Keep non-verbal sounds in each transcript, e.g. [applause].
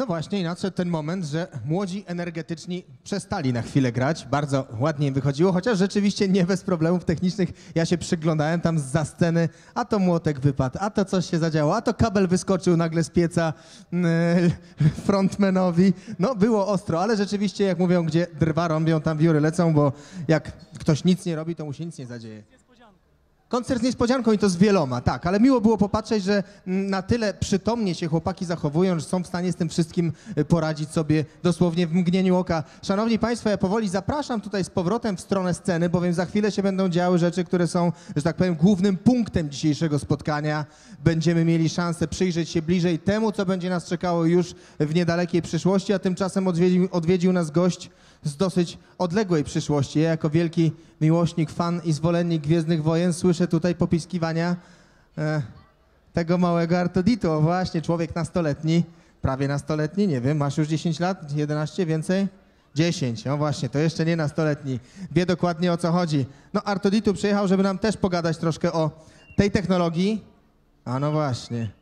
No właśnie i nadszedł ten moment, że młodzi energetyczni przestali na chwilę grać. Bardzo ładnie im wychodziło, chociaż rzeczywiście nie bez problemów technicznych. Ja się przyglądałem tam za sceny, a to młotek wypadł, a to coś się zadziało, a to kabel wyskoczył nagle z pieca yy, [laughs] frontmanowi. No było ostro, ale rzeczywiście jak mówią, gdzie drwa rąbią, tam wióry lecą, bo jak ktoś nic nie robi, to mu się nic nie zadzieje. Koncert z niespodzianką i to z wieloma, tak, ale miło było popatrzeć, że na tyle przytomnie się chłopaki zachowują, że są w stanie z tym wszystkim y, poradzić sobie dosłownie w mgnieniu oka. Szanowni Państwo, ja powoli zapraszam tutaj z powrotem w stronę sceny, bowiem za chwilę się będą działy rzeczy, które są, że tak powiem, głównym punktem dzisiejszego spotkania. Będziemy mieli szansę przyjrzeć się bliżej temu, co będzie nas czekało już w niedalekiej przyszłości, a tymczasem odwiedził, odwiedził nas gość z dosyć odległej przyszłości. Ja jako wielki miłośnik, fan i zwolennik Gwiezdnych Wojen słyszę tutaj popiskiwania e, tego małego Artoditu. O właśnie, człowiek nastoletni, prawie nastoletni, nie wiem, masz już 10 lat, 11, więcej? 10, no właśnie, to jeszcze nie nastoletni. Wie dokładnie o co chodzi. No Artoditu przyjechał, żeby nam też pogadać troszkę o tej technologii. A no właśnie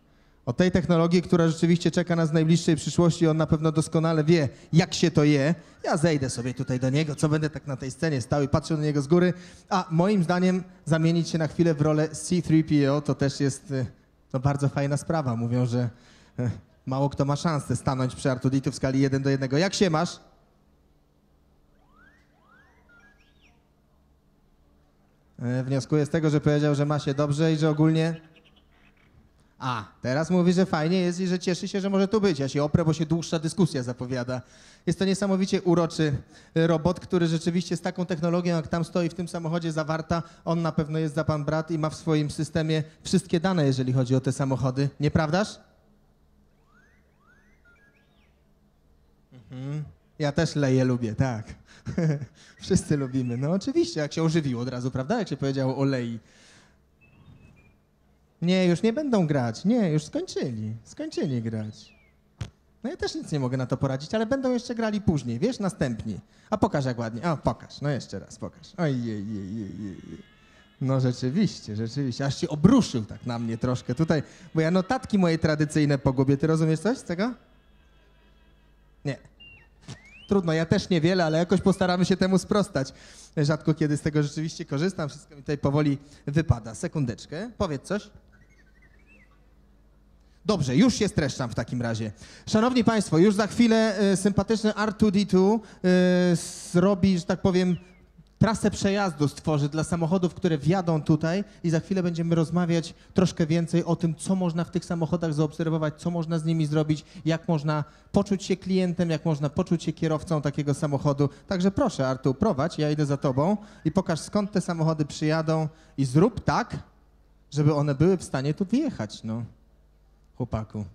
o tej technologii, która rzeczywiście czeka nas w najbliższej przyszłości. On na pewno doskonale wie, jak się to je. Ja zejdę sobie tutaj do niego, co będę tak na tej scenie stał i patrzył na niego z góry. A moim zdaniem zamienić się na chwilę w rolę C-3PO to też jest y, no, bardzo fajna sprawa. Mówią, że y, mało kto ma szansę stanąć przy Artuditu w skali 1 do 1. Jak się masz? E, Wnioskuję z tego, że powiedział, że ma się dobrze i że ogólnie a, teraz mówi, że fajnie jest i że cieszy się, że może tu być. Ja się oprę, bo się dłuższa dyskusja zapowiada. Jest to niesamowicie uroczy robot, który rzeczywiście z taką technologią, jak tam stoi w tym samochodzie zawarta, on na pewno jest za pan brat i ma w swoim systemie wszystkie dane, jeżeli chodzi o te samochody. Nieprawdaż? Mhm. Ja też leje lubię, tak. [laughs] Wszyscy lubimy. No oczywiście, jak się ożywiło od razu, prawda? Jak się powiedziało o lei. Nie, już nie będą grać. Nie, już skończyli. Skończyli grać. No ja też nic nie mogę na to poradzić, ale będą jeszcze grali później, wiesz, następni. A pokaż jak ładnie. O, pokaż. No jeszcze raz, pokaż. Ojej, No rzeczywiście, rzeczywiście. Aż się obruszył tak na mnie troszkę tutaj, bo ja notatki moje tradycyjne pogubię. Ty rozumiesz coś z tego? Nie. Trudno, ja też niewiele, ale jakoś postaramy się temu sprostać. Rzadko kiedy z tego rzeczywiście korzystam, wszystko mi tutaj powoli wypada. Sekundeczkę, powiedz coś. Dobrze, już się streszczam w takim razie. Szanowni Państwo, już za chwilę y, sympatyczny R2D2 y, zrobi, że tak powiem, trasę przejazdu stworzy dla samochodów, które wjadą tutaj i za chwilę będziemy rozmawiać troszkę więcej o tym, co można w tych samochodach zaobserwować, co można z nimi zrobić, jak można poczuć się klientem, jak można poczuć się kierowcą takiego samochodu. Także proszę, Artur, prowadź, ja idę za tobą i pokaż skąd te samochody przyjadą i zrób tak, żeby one były w stanie tu wjechać, no Ropacão.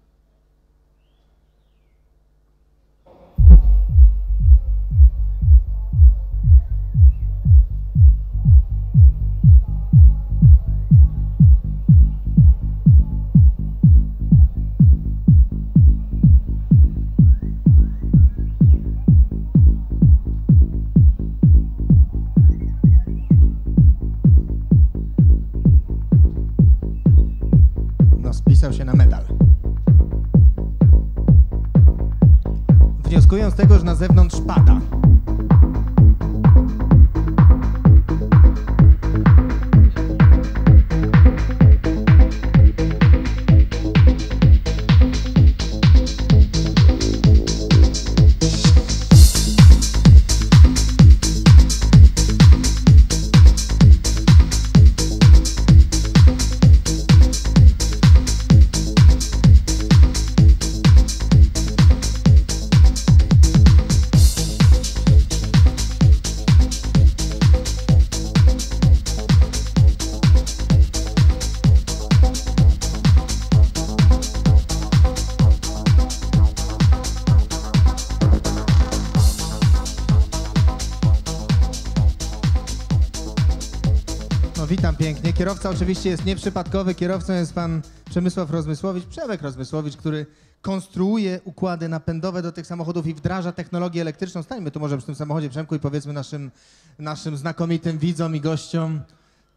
Witam pięknie. Kierowca oczywiście jest nieprzypadkowy. Kierowcą jest pan Przemysław Rozmysłowicz, Przewek Rozmysłowicz, który konstruuje układy napędowe do tych samochodów i wdraża technologię elektryczną. Stańmy tu może przy tym samochodzie, Przemku, i powiedzmy naszym, naszym znakomitym widzom i gościom,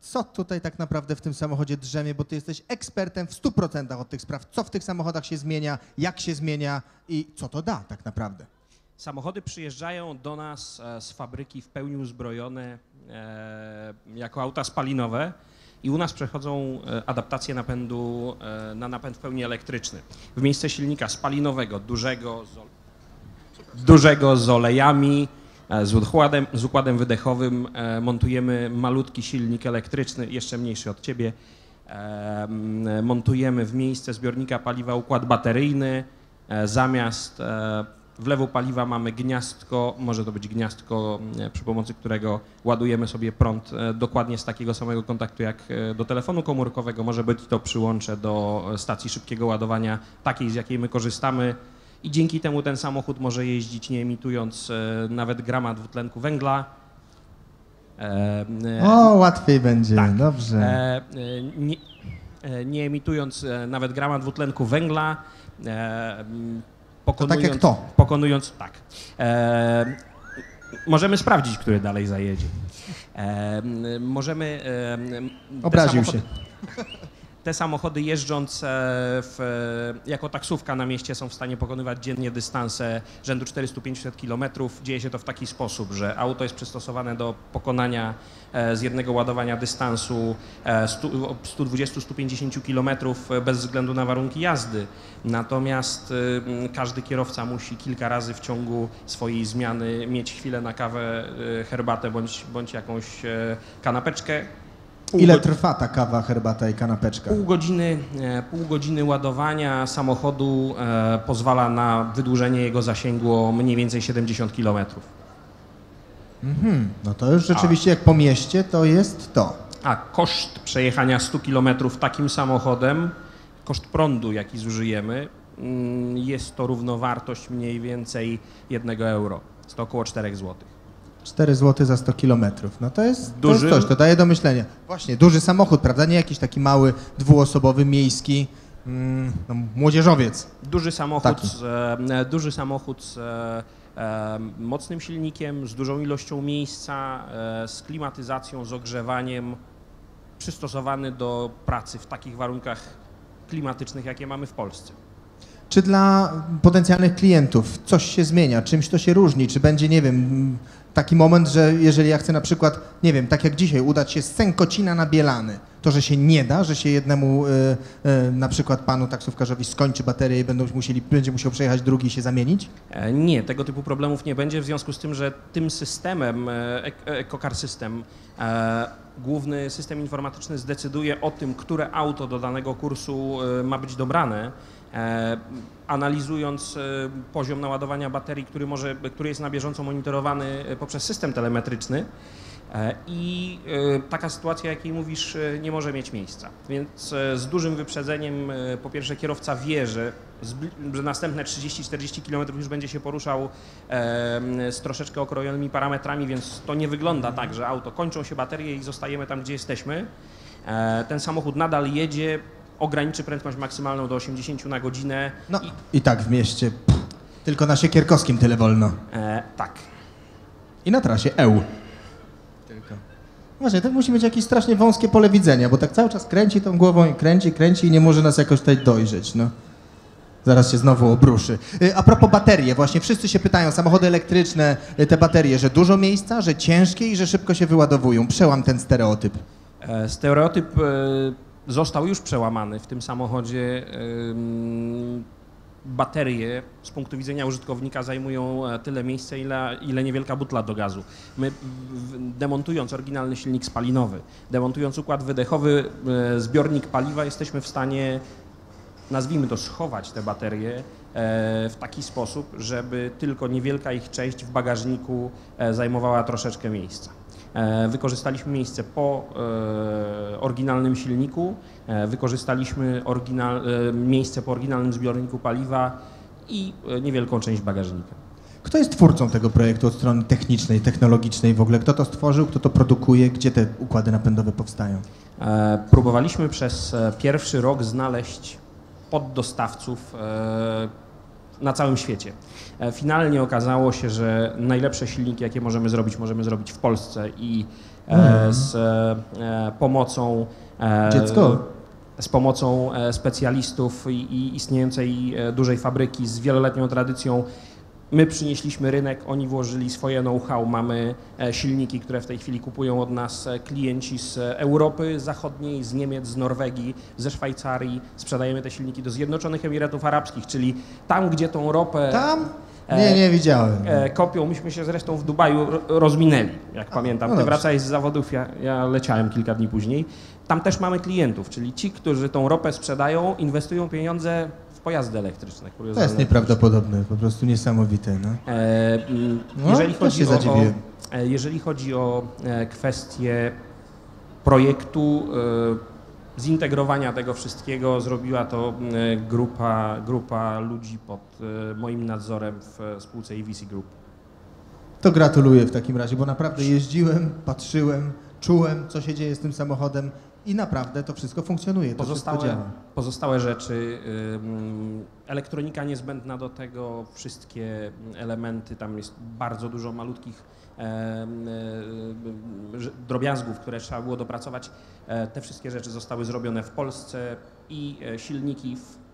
Co tutaj tak naprawdę w tym samochodzie drzemie, bo ty jesteś ekspertem w 100% od tych spraw. Co w tych samochodach się zmienia, jak się zmienia i co to da tak naprawdę? Samochody przyjeżdżają do nas e, z fabryki w pełni uzbrojone e, jako auta spalinowe i u nas przechodzą e, adaptację napędu e, na napęd w pełni elektryczny. W miejsce silnika spalinowego, dużego, z, dużego z olejami, e, z układem, z układem wydechowym montujemy malutki silnik elektryczny, jeszcze mniejszy od ciebie. Montujemy w miejsce zbiornika paliwa układ bateryjny. Zamiast e, wlewu paliwa mamy gniazdko, może to być gniazdko, e, przy pomocy którego ładujemy sobie prąd e, dokładnie z takiego samego kontaktu jak e, do telefonu komórkowego. Może być to przyłącze do e, stacji szybkiego ładowania, takiej z jakiej my korzystamy. I dzięki temu ten samochód może jeździć nie emitując nawet grama dwutlenku węgla. O, łatwiej będzie, tak. dobrze. nie, nie emitując nawet grama dwutlenku węgla. Pokonując, tak jak to. Pokonując, tak. E, możemy sprawdzić, który dalej zajedzie. E, możemy. E, Obraził samochody- się. [laughs] te samochody jeżdżąc e, w, e, jako taksówka na mieście są w stanie pokonywać dziennie dystanse rzędu 400-500 km. Dzieje się to w taki sposób, że auto jest przystosowane do pokonania e, z jednego ładowania dystansu e, stu- 120-150 km bez względu na warunki jazdy. Natomiast każdy kierowca musi kilka razy w ciągu swojej zmiany mieć chwilę na kawę, herbatę bądź, bądź jakąś kanapeczkę. Ile trwa ta kawa, herbata i kanapeczka? Pół godziny, e, pół godziny ładowania samochodu e, pozwala na wydłużenie jego zasięgu o mniej więcej 70 km. Mhm, no to już rzeczywiście jak po mieście to jest to. A koszt przejechania 100 km takim samochodem, koszt prądu, jaki zużyjemy, mm, jest to równowartość mniej więcej 1 euro. Jest to około 4 zł. 4 zł za 100 kilometrów. No to jest, to Duży- jest coś, to daje do myślenia. Właśnie, duży samochód, prawda? Nie jakiś taki mały, dwuosobowy, miejski, mm, no, młodzieżowiec. Duży samochód, z, e, duży samochód z e, e, mocnym silnikiem, z dużą ilością miejsca, e, z klimatyzacją, z ogrzewaniem, przystosowany do pracy w takich warunkach klimatycznych, jakie mamy w Polsce. Czy dla potencjalnych klientów coś się zmienia? Czymś to się różni? Czy będzie, nie wiem, taki moment, że jeżeli ja chcę na przykład, nie wiem, tak jak dzisiaj, udać się z Sękocina na Bielany, to że się nie da, że się jednemu y, y, na przykład panu taksówkarzowi skończy baterię i będą musieli, będzie musiał przejechać drugi i się zamienić? E, Nie, tego typu problemów nie będzie w związku z tym, że tym systemem, e, ek- EcoCar System, e, główny system informatyczny zdecyduje o tym, które auto do danego kursu e, ma być dobrane, e, analizując e, poziom naładowania baterii, który, może, który jest na bieżąco monitorowany poprzez system telemetryczny. E, I e, taka sytuacja, jakiej mówisz, e, nie może mieć miejsca. Więc z dużym wyprzedzeniem, po pierwsze, kierowca wie, że, że następne 30-40 km już będzie się poruszał z troszeczkę okrojonymi parametrami, więc to nie wygląda tak, że auto kończą się baterie i zostajemy tam, gdzie jesteśmy. Ten samochód nadal jedzie, ograniczy prędkość maksymalną do 80 na godzinę. No I, i tak w mieście, pff, tylko na Siekierkowskim tyle wolno. e, tak. I na trasie EU. Właśnie, to musi mieć jakieś strasznie wąskie pole widzenia, bo tak cały czas kręci tą głową i kręci, kręci i nie może nas jakoś tutaj dojrzeć, no. Zaraz się znowu obruszy. Y, A propos baterie, właśnie wszyscy się pytają, samochody elektryczne, y, te baterie, że dużo miejsca, że ciężkie i że szybko się wyładowują. Przełam ten stereotyp. E, Stereotyp e, został już przełamany w tym samochodzie. Baterie z punktu widzenia użytkownika zajmują e, tyle miejsca, ile, ile niewielka butla do gazu. My demontując oryginalny silnik spalinowy, demontując układ wydechowy, e, zbiornik paliwa, jesteśmy w stanie nazwijmy to, schować te baterie e, w taki sposób, żeby tylko niewielka ich część w bagażniku zajmowała troszeczkę miejsca. E, Wykorzystaliśmy miejsce po e, oryginalnym silniku, e, wykorzystaliśmy oryginal, miejsce po oryginalnym zbiorniku paliwa i niewielką część bagażnika. Kto jest twórcą tego projektu od strony technicznej, technologicznej w ogóle? Kto to stworzył, kto to produkuje, gdzie te układy napędowe powstają? Próbowaliśmy przez pierwszy rok znaleźć poddostawców na całym świecie. E, Finalnie okazało się, że najlepsze silniki, jakie możemy zrobić, możemy zrobić w Polsce i e, z e, pomocą Dziecko. z pomocą specjalistów i, i istniejącej dużej fabryki z wieloletnią tradycją. My przynieśliśmy rynek, oni włożyli swoje know-how. Mamy e, silniki, które w tej chwili kupują od nas e, klienci z Europy Zachodniej, z Niemiec, z Norwegii, ze Szwajcarii. Sprzedajemy te silniki do Zjednoczonych Emiratów Arabskich, czyli tam, gdzie tą ropę Tam? E, Nie, nie widziałem. e, kopią. Myśmy się zresztą w Dubaju ro- rozminęli, jak pamiętam. no Ty wracałeś z zawodów, ja, ja leciałem kilka dni później. Tam też mamy klientów, czyli ci, którzy tą ropę sprzedają, inwestują pieniądze pojazdy elektryczne. To jest nieprawdopodobne, po prostu niesamowite. No. E, No, jeżeli, chodzi się o, o, zadziwiłem. e, jeżeli chodzi o e, kwestię projektu, e, zintegrowania tego wszystkiego, zrobiła to e, grupa, grupa ludzi pod moim nadzorem w spółce EVC Group. To gratuluję w takim razie, bo naprawdę jeździłem, patrzyłem, czułem, co się dzieje z tym samochodem i naprawdę to wszystko funkcjonuje, to Pozostałe, wszystko działa. pozostałe rzeczy, elektronika niezbędna do tego, wszystkie elementy, tam jest bardzo dużo malutkich drobiazgów, które trzeba było dopracować. E, Te wszystkie rzeczy zostały zrobione w Polsce i e, silniki w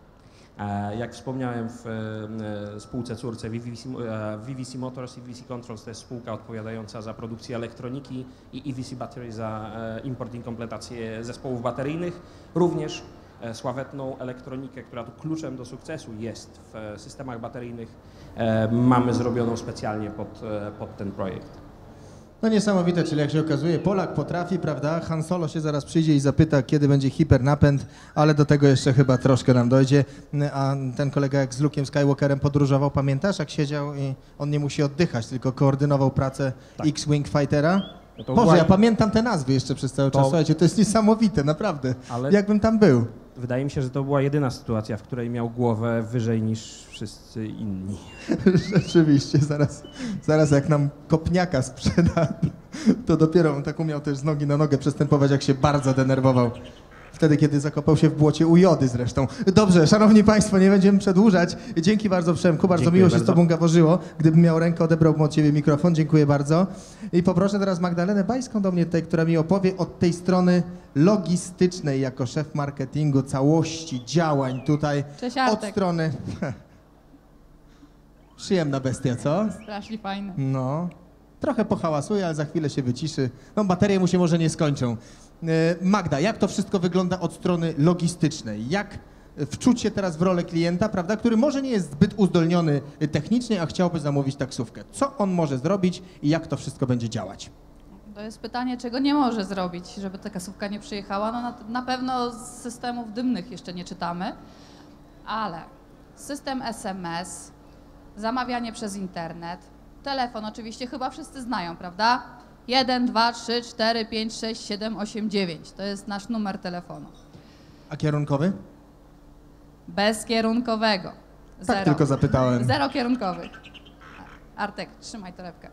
jak wspomniałem w e, spółce córce VVC, e, VVC Motors i VVC Controls to jest spółka odpowiadająca za produkcję elektroniki i EVC Battery za e, import i kompletację zespołów bateryjnych. Również e, sławetną elektronikę, która tu kluczem do sukcesu jest w e, systemach bateryjnych, e, mamy zrobioną specjalnie pod, e, pod ten projekt. No niesamowite, czyli jak się okazuje, Polak potrafi, prawda? Han Solo się zaraz przyjdzie i zapyta, kiedy będzie hipernapęd, ale do tego jeszcze chyba troszkę nam dojdzie. A ten kolega jak z Luke'em Skywalkerem podróżował, pamiętasz, jak siedział i on nie musi oddychać, tylko koordynował pracę Tak. X-Wing Fightera? No to Boże, ja pamiętam te nazwy jeszcze przez cały To- czas. Słuchajcie, to jest niesamowite, naprawdę. Ale Jakbym tam był. Wydaje mi się, że to była jedyna sytuacja, w której miał głowę wyżej niż wszyscy inni. [laughs] Rzeczywiście, zaraz, zaraz jak nam kopniaka sprzeda, to dopiero on tak umiał też z nogi na nogę przestępować, jak się bardzo denerwował. Wtedy, kiedy zakopał się w błocie u Jody zresztą. Dobrze, szanowni państwo, nie będziemy przedłużać. Dzięki bardzo Przemku, bardzo Dziękuję miło się z bardzo. tobą gaworzyło. Gdybym miał rękę, odebrałbym od ciebie mikrofon. Dziękuję bardzo. I poproszę teraz Magdalenę Bajską do mnie tutaj, która mi opowie od tej strony logistycznej, jako szef marketingu, całości działań tutaj. Cześć Od Artek, strony... [laughs] Przyjemna bestia, co? strasznie fajny. No, trochę pohałasuje, ale za chwilę się wyciszy. No, baterie mu się może nie skończą. E, Magda, jak to wszystko wygląda od strony logistycznej? Jak wczuć się teraz w rolę klienta, prawda, który może nie jest zbyt uzdolniony technicznie, a chciałby zamówić taksówkę? Co on może zrobić i jak to wszystko będzie działać? To jest pytanie, czego nie może zrobić, żeby ta kasówka nie przyjechała. No na, na pewno z systemów dymnych jeszcze nie czytamy, ale system SMS, zamawianie przez internet, telefon oczywiście chyba wszyscy znają, prawda? 1, 2, 3, 4, 5, 6, 7, 8, 9. To jest nasz numer telefonu. A kierunkowy? Bezkierunkowego. Tak Zero. tylko zapytałem. Zero kierunkowych. Artek, trzymaj torebkę.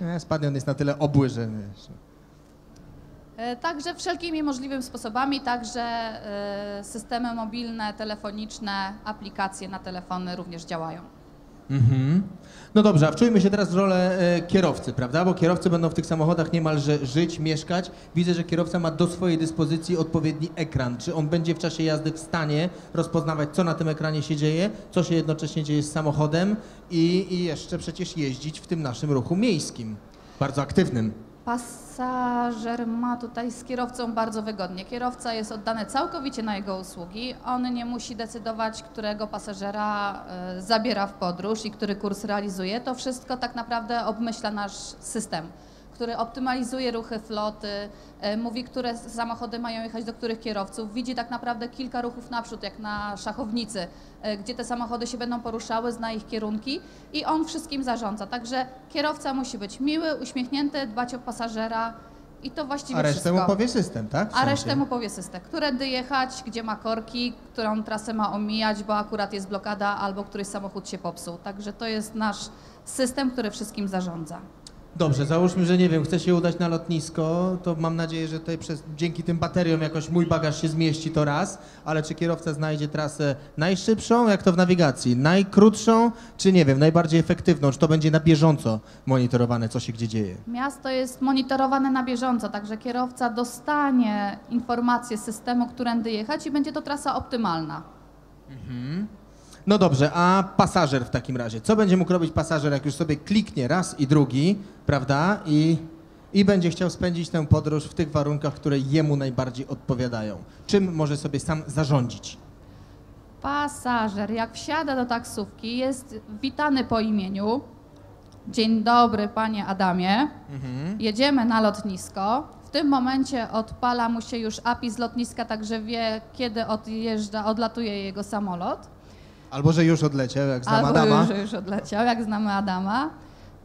Nie, spadnie on jest na tyle obły, że. E, Także wszelkimi możliwymi sposobami, także e, systemy mobilne, telefoniczne, aplikacje na telefony również działają. Mhm. No dobrze, a wczujmy się teraz w rolę e, kierowcy, prawda? Bo kierowcy będą w tych samochodach niemalże żyć, mieszkać. Widzę, że kierowca ma do swojej dyspozycji odpowiedni ekran. Czy on będzie w czasie jazdy w stanie rozpoznawać, co na tym ekranie się dzieje, co się jednocześnie dzieje z samochodem i, i jeszcze przecież jeździć w tym naszym ruchu miejskim, bardzo aktywnym. Pasażer ma tutaj z kierowcą bardzo wygodnie. Kierowca jest oddany całkowicie na jego usługi. On nie musi decydować, którego pasażera e, zabiera w podróż i który kurs realizuje. To wszystko tak naprawdę obmyśla nasz system, który optymalizuje ruchy floty, e, mówi, które samochody mają jechać do których kierowców. Widzi tak naprawdę kilka ruchów naprzód, jak na szachownicy, e, gdzie te samochody się będą poruszały, zna ich kierunki i on wszystkim zarządza. Także kierowca musi być miły, uśmiechnięty, dbać o pasażera i to właściwie A resztę wszystko. mu powie system, tak? W A resztę mu powie system, którędy jechać, gdzie ma korki, którą trasę ma omijać, bo akurat jest blokada albo któryś samochód się popsuł. Także to jest nasz system, który wszystkim zarządza. Dobrze, załóżmy, że nie wiem, chcę się udać na lotnisko, to mam nadzieję, że tutaj przez, dzięki tym bateriom jakoś mój bagaż się zmieści, to raz, ale czy kierowca znajdzie trasę najszybszą, jak to w nawigacji, najkrótszą, czy nie wiem, najbardziej efektywną, czy to będzie na bieżąco monitorowane, co się gdzie dzieje? Miasto jest monitorowane na bieżąco, także kierowca dostanie informacje z systemu, którędy jechać i będzie to trasa optymalna. No dobrze, a pasażer w takim razie, co będzie mógł robić pasażer, jak już sobie kliknie raz i drugi, prawda, i, i będzie chciał spędzić tę podróż w tych warunkach, które jemu najbardziej odpowiadają? Czym może sobie sam zarządzić? Pasażer, jak wsiada do taksówki, jest witany po imieniu. Dzień dobry, panie Adamie. Jedziemy na lotnisko. W tym momencie odpala mu się już API z lotniska, także wie, kiedy odjeżdża, odlatuje jego samolot. Albo, że już odleciał, jak znam Albo Adama. już, że już odleciał, jak znamy Adama.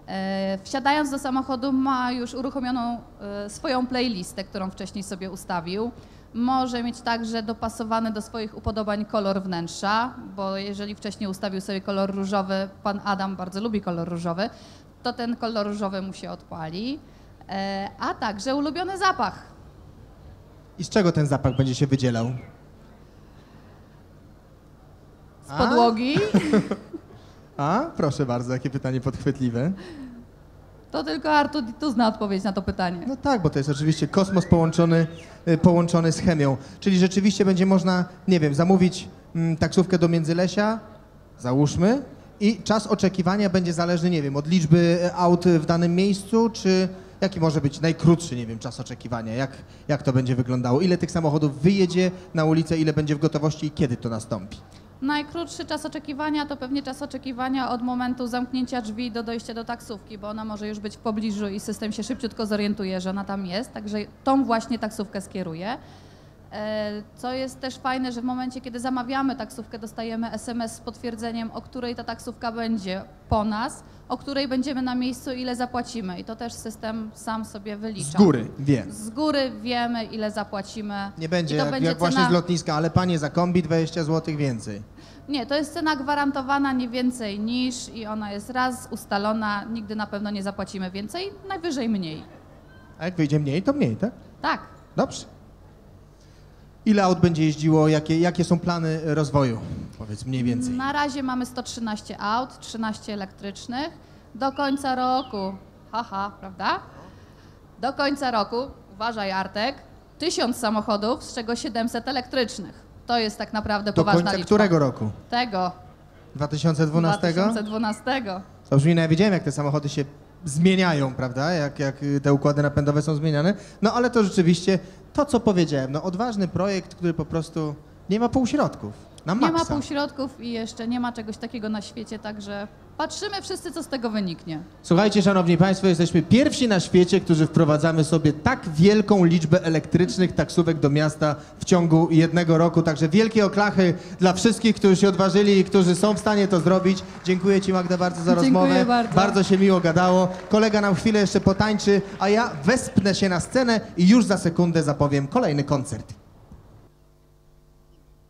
E, wsiadając do samochodu ma już uruchomioną e, swoją playlistę, którą wcześniej sobie ustawił. Może mieć także dopasowany do swoich upodobań kolor wnętrza, bo jeżeli wcześniej ustawił sobie kolor różowy, pan Adam bardzo lubi kolor różowy, to ten kolor różowy mu się odpali. E, a także ulubiony zapach. I z czego ten zapach będzie się wydzielał? Z A? podłogi. [laughs] A, proszę bardzo, jakie pytanie podchwytliwe. To tylko Artur tu zna odpowiedź na to pytanie. No tak, bo to jest oczywiście kosmos połączony, y, połączony z chemią. Czyli rzeczywiście będzie można, nie wiem, zamówić mm, taksówkę do Międzylesia, załóżmy, i czas oczekiwania będzie zależny, nie wiem, od liczby e, aut w danym miejscu, czy jaki może być najkrótszy, nie wiem, czas oczekiwania, jak, jak to będzie wyglądało, ile tych samochodów wyjedzie na ulicę, ile będzie w gotowości i kiedy to nastąpi. Najkrótszy czas oczekiwania to pewnie czas oczekiwania od momentu zamknięcia drzwi do dojścia do taksówki, bo ona może już być w pobliżu i system się szybciutko zorientuje, że ona tam jest, także tą właśnie taksówkę skieruje. E, Co jest też fajne, że w momencie, kiedy zamawiamy taksówkę, dostajemy SMS z potwierdzeniem, o której ta taksówka będzie po nas, o której będziemy na miejscu, ile zapłacimy. I to też system sam sobie wylicza. Z góry, wiem. Z góry wiemy, ile zapłacimy. Nie będzie, I to jak, będzie jak właśnie cena- z lotniska, ale panie za kombi 20 zł więcej. Nie, to jest cena gwarantowana nie więcej niż i ona jest raz ustalona, nigdy na pewno nie zapłacimy więcej, najwyżej mniej. A jak wyjdzie mniej, to mniej, tak? Tak. Dobrze. Ile aut będzie jeździło? Jakie, jakie są plany rozwoju? Powiedz mniej więcej. Na razie mamy 113 aut, 13 elektrycznych. Do końca roku, haha, prawda? Do końca roku, uważaj Artek, 1000 samochodów, z czego 700 elektrycznych. To jest tak naprawdę Do poważna końca liczba. którego roku? Tego. 2012? 2012. To brzmi, no ja wiedziałem, jak te samochody się zmieniają, prawda? Jak, jak te układy napędowe są zmieniane. No ale to rzeczywiście to, co powiedziałem. No odważny projekt, który po prostu nie ma półśrodków. Na Nie ma półśrodków i jeszcze nie ma czegoś takiego na świecie, także patrzymy wszyscy, co z tego wyniknie. Słuchajcie, szanowni państwo, jesteśmy pierwsi na świecie, którzy wprowadzamy sobie tak wielką liczbę elektrycznych taksówek do miasta w ciągu jednego roku. Także wielkie oklachy dla wszystkich, którzy się odważyli i którzy są w stanie to zrobić. Dziękuję Ci Magda bardzo za Dziękuję rozmowę. bardzo. Bardzo się miło gadało. Kolega nam chwilę jeszcze potańczy, a ja wespnę się na scenę i już za sekundę zapowiem kolejny koncert.